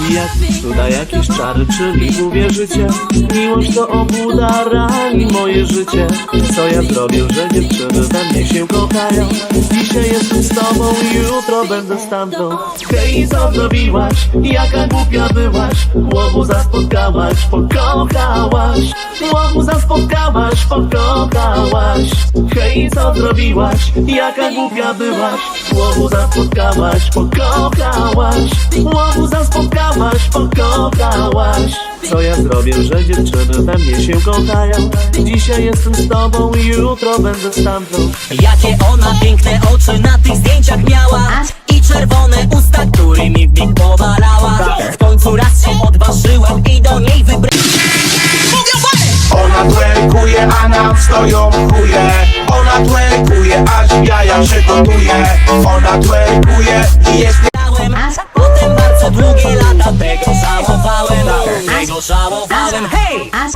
Jak cuda jakieś czary, czyli uwierzycie Miłość to obłuda rani moje życie Co ja zrobię, że dziewczyny we mnie się kochają Dzisiaj jestem z tobą, jutro będę z Hej, co zrobiłaś? Jaka głupia byłaś? Łobuza spotkałaś, pokochałaś Łobuza spotkałaś, pokochałaś Hej, co zrobiłaś? Jaka głupia byłaś? Łobuza spotkałaś, pokochałaś Łobuza spotkałaś, pokochałaś. Co ja zrobię, że dziewczyny we mnie się kochają? Dzisiaj jestem z tobą, jutro będę z tamtą. Jakie ona piękne oczy na tych zdjęciach miała. I czerwone usta, którymi w mig powalała. W końcu raz się odważyłem i do niej wybrałem Ona twerkuje, a nam stoją chuje. Ona twerkuje, aż jaja się gotuje. Ona twerkuje i jest i'm hej! Aż...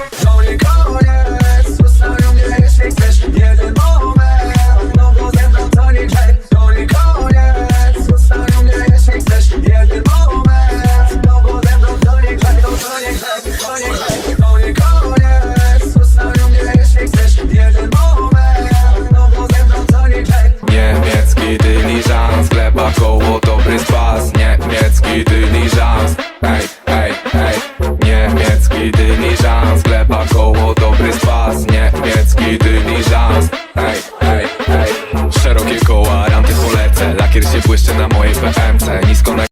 na mojej BMC Nisko na